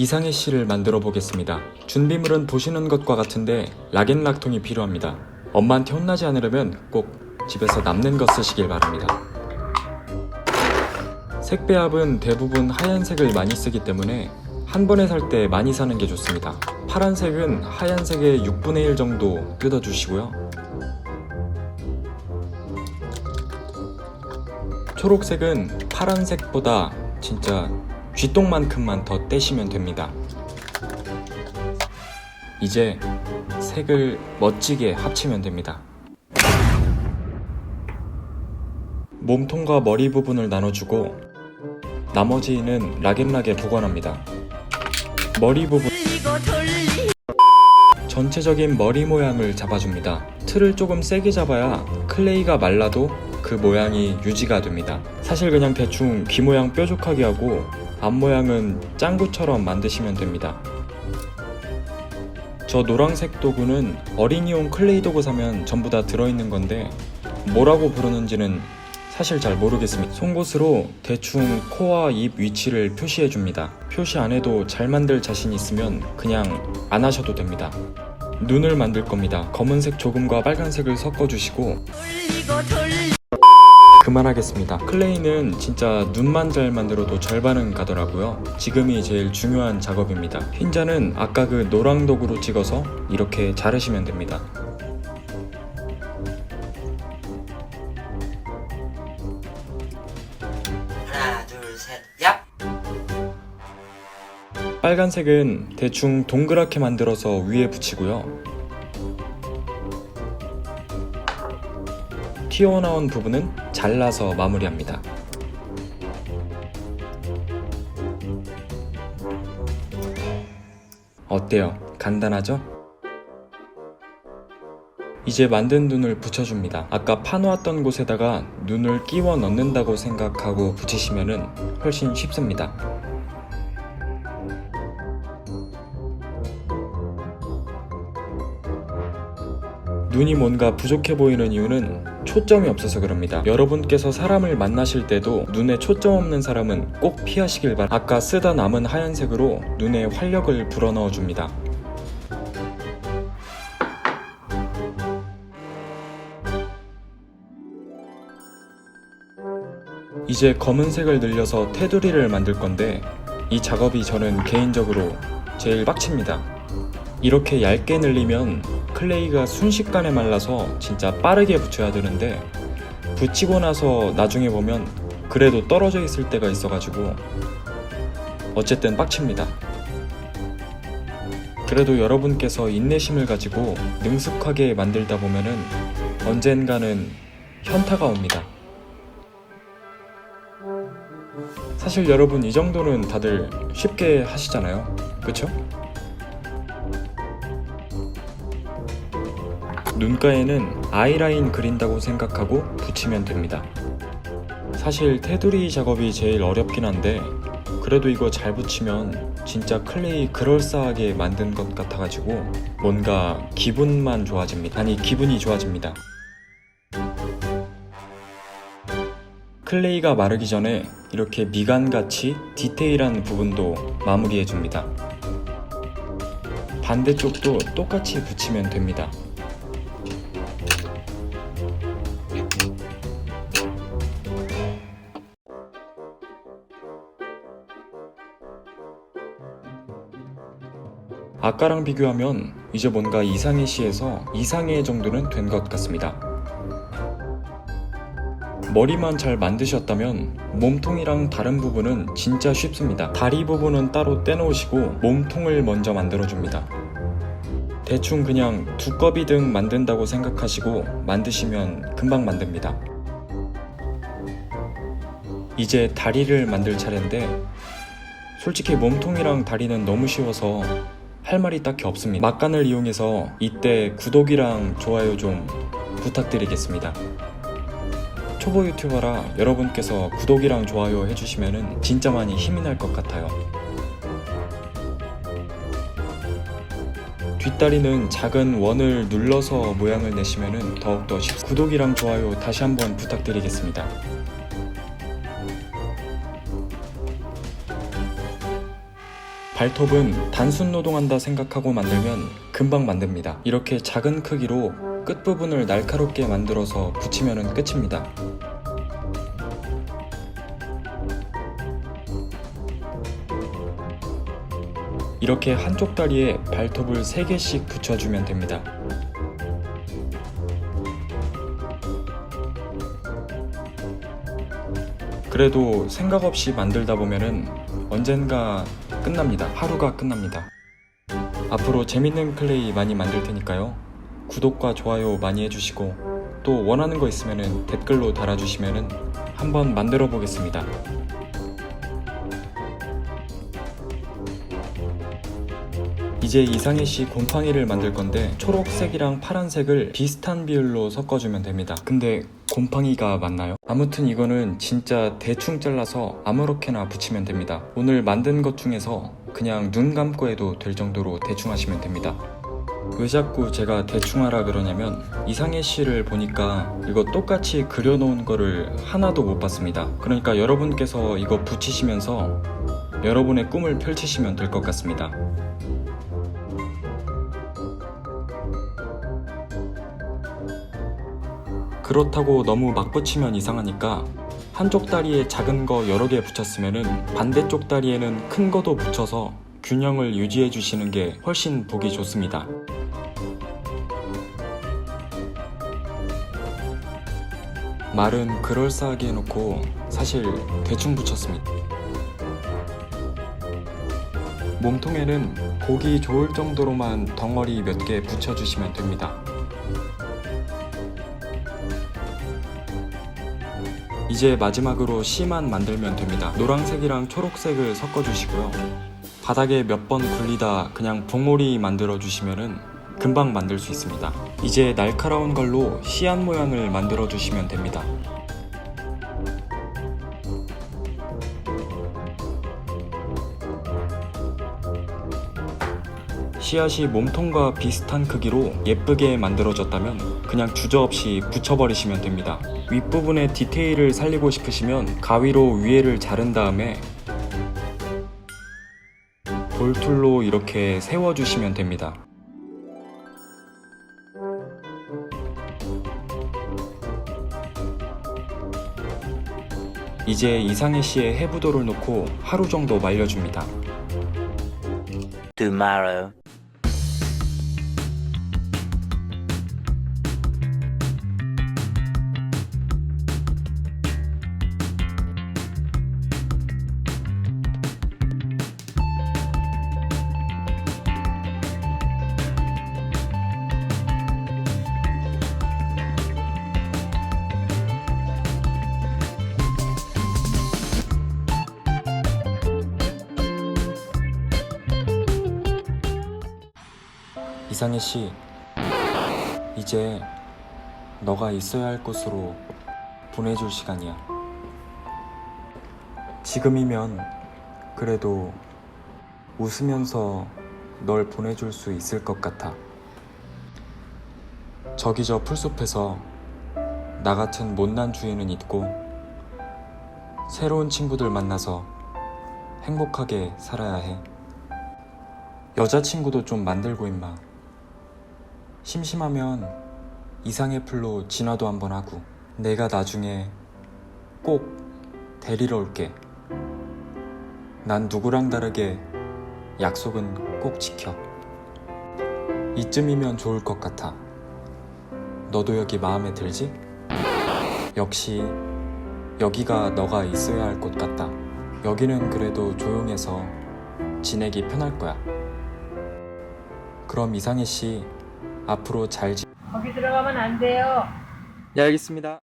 이상의 씨를 만들어 보겠습니다. 준비물은 보시는 것과 같은데 락앤락통이 필요합니다. 엄마한테 혼나지 않으려면 꼭 집에서 남는 것 쓰시길 바랍니다. 색배합은 대부분 하얀색을 많이 쓰기 때문에 한 번에 살 때 많이 사는 게 좋습니다. 파란색은 하얀색의 6분의 1 정도 뜯어주시고요. 초록색은 파란색보다 진짜 쥐똥만큼만 더 떼시면 됩니다. 이제 색을 멋지게 합치면 됩니다. 몸통과 머리 부분을 나눠주고 나머지는 락앤락에 보관합니다. 머리 부분 전체적인 머리 모양을 잡아줍니다. 틀을 조금 세게 잡아야 클레이가 말라도 그 모양이 유지가 됩니다. 사실 그냥 대충 귀 모양 뾰족하게 하고 앞 모양은 짱구처럼 만드시면 됩니다. 저 노란색 도구는 어린이용 클레이 도구 사면 전부 다 들어있는 건데 뭐라고 부르는지는 사실 잘 모르겠습니다. 송곳으로 대충 코와 입 위치를 표시해 줍니다. 표시 안 해도 잘 만들 자신 있으면 그냥 안 하셔도 됩니다. 눈을 만들 겁니다. 검은색 조금과 빨간색을 섞어 주시고 그만하겠습니다. 클레이는 진짜 눈만 잘 만들어도 절반은 가더라고요. 지금이 제일 중요한 작업입니다. 흰자는 아까 그 노랑 도구로 찍어서 이렇게 자르시면 됩니다. 하나 둘셋 얍! 빨간색은 대충 동그랗게 만들어서 위에 붙이고요. 튀어나온 부분은 잘라서 마무리합니다. 어때요? 간단하죠? 이제 만든 눈을 붙여줍니다. 아까 파놓았던 곳에다가 눈을 끼워 넣는다고 생각하고 붙이시면 훨씬 쉽습니다. 눈이 뭔가 부족해 보이는 이유는 초점이 없어서 그럽니다. 여러분께서 사람을 만나실 때도 눈에 초점 없는 사람은 꼭 피하시길 바랍니다. 아까 쓰다 남은 하얀색으로 눈에 활력을 불어넣어 줍니다. 이제 검은색을 늘려서 테두리를 만들 건데 이 작업이 저는 개인적으로 제일 빡칩니다. 이렇게 얇게 늘리면 클레이가 순식간에 말라서 진짜 빠르게 붙여야 되는데 붙이고 나서 나중에 보면 그래도 떨어져 있을 때가 있어가지고 어쨌든 빡칩니다. 그래도 여러분께서 인내심을 가지고 능숙하게 만들다 보면은 언젠가는 현타가 옵니다. 사실 여러분 이 정도는 다들 쉽게 하시잖아요. 그쵸? 눈가에는 아이라인 그린다고 생각하고 붙이면 됩니다. 사실 테두리 작업이 제일 어렵긴 한데 그래도 이거 잘 붙이면 진짜 클레이 그럴싸하게 만든 것 같아가지고 뭔가 기분만 좋아집니다. 아니 기분이 좋아집니다. 클레이가 마르기 전에 이렇게 미간같이 디테일한 부분도 마무리해줍니다. 반대쪽도 똑같이 붙이면 됩니다. 아까랑 비교하면 이제 뭔가 이상해 시에서 이상해 정도는 된 것 같습니다. 머리만 잘 만드셨다면 몸통이랑 다른 부분은 진짜 쉽습니다. 다리 부분은 따로 떼놓으시고 몸통을 먼저 만들어줍니다. 대충 그냥 두꺼비 등 만든다고 생각하시고 만드시면 금방 만듭니다. 이제 다리를 만들 차례인데 솔직히 몸통이랑 다리는 너무 쉬워서 할 말이 딱히 없습니다. 막간을 이용해서 이때 구독이랑 좋아요 좀 부탁드리겠습니다. 초보 유튜버라 여러분께서 구독이랑 좋아요 해주시면 진짜 많이 힘이 날 것 같아요. 뒷다리는 작은 원을 눌러서 모양을 내시면 더욱더 쉽... 구독이랑 좋아요 다시 한번 부탁드리겠습니다. 발톱은 단순 노동한다 생각하고 만들면 금방 만듭니다. 이렇게 작은 크기로 끝부분을 날카롭게 만들어서 붙이면 끝입니다. 이렇게 한쪽 다리에 발톱을 3개씩 붙여주면 됩니다. 그래도 생각 없이 만들다 보면은 언젠가 끝납니다. 하루가 끝납니다. 앞으로 재밌는 클레이 많이 만들 테니까요. 구독과 좋아요 많이 해주시고 또 원하는 거 있으면은 댓글로 달아주시면은 한번 만들어 보겠습니다. 이제 이상해 씨 곰팡이를 만들 건데 초록색이랑 파란색을 비슷한 비율로 섞어주면 됩니다. 근데 곰팡이가 맞나요? 아무튼 이거는 진짜 대충 잘라서 아무렇게나 붙이면 됩니다. 오늘 만든 것 중에서 그냥 눈 감고 해도 될 정도로 대충 하시면 됩니다. 왜 자꾸 제가 대충 하라 그러냐면 이상해 씨를 보니까 이거 똑같이 그려놓은 거를 하나도 못 봤습니다. 그러니까 여러분께서 이거 붙이시면서 여러분의 꿈을 펼치시면 될 것 같습니다. 그렇다고 너무 막 붙이면 이상하니까 한쪽 다리에 작은 거 여러 개 붙였으면은 반대쪽 다리에는 큰 거도 붙여서 균형을 유지해 주시는 게 훨씬 보기 좋습니다. 말은 그럴싸하게 해놓고 사실 대충 붙였습니다. 몸통에는 보기 좋을 정도로만 덩어리 몇 개 붙여주시면 됩니다. 이제 마지막으로 C만 만들면 됩니다. 노란색이랑 초록색을 섞어주시고요. 바닥에 몇 번 굴리다 그냥 봉오리 만들어 주시면은 금방 만들 수 있습니다. 이제 날카로운 걸로 씨앗 모양을 만들어 주시면 됩니다. 씨앗이 몸통과 비슷한 크기로 예쁘게 만들어졌다면 그냥 주저없이 붙여버리시면 됩니다. 윗부분의 디테일을 살리고 싶으시면 가위로 위에를 자른 다음에 볼툴로 이렇게 세워주시면 됩니다. 이제 이상해 씨의 해부도를 놓고 하루 정도 말려줍니다. tomorrow. 이상해 씨, 이제 너가 있어야 할 곳으로 보내줄 시간이야. 지금이면 그래도 웃으면서 널 보내줄 수 있을 것 같아. 저기 저 풀숲에서 나 같은 못난 주인은 있고 새로운 친구들 만나서 행복하게 살아야 해. 여자친구도 좀 만들고 임마. 심심하면 이상의 풀로 진화도 한번 하고 내가 나중에 꼭 데리러 올게. 난 누구랑 다르게 약속은 꼭 지켜. 이쯤이면 좋을 것 같아. 너도 여기 마음에 들지? 역시 여기가 너가 있어야 할 곳 같다. 여기는 그래도 조용해서 지내기 편할 거야. 그럼 이상해 씨 앞으로 잘 지... 거기 들어가면 안 돼요. 네 알겠습니다.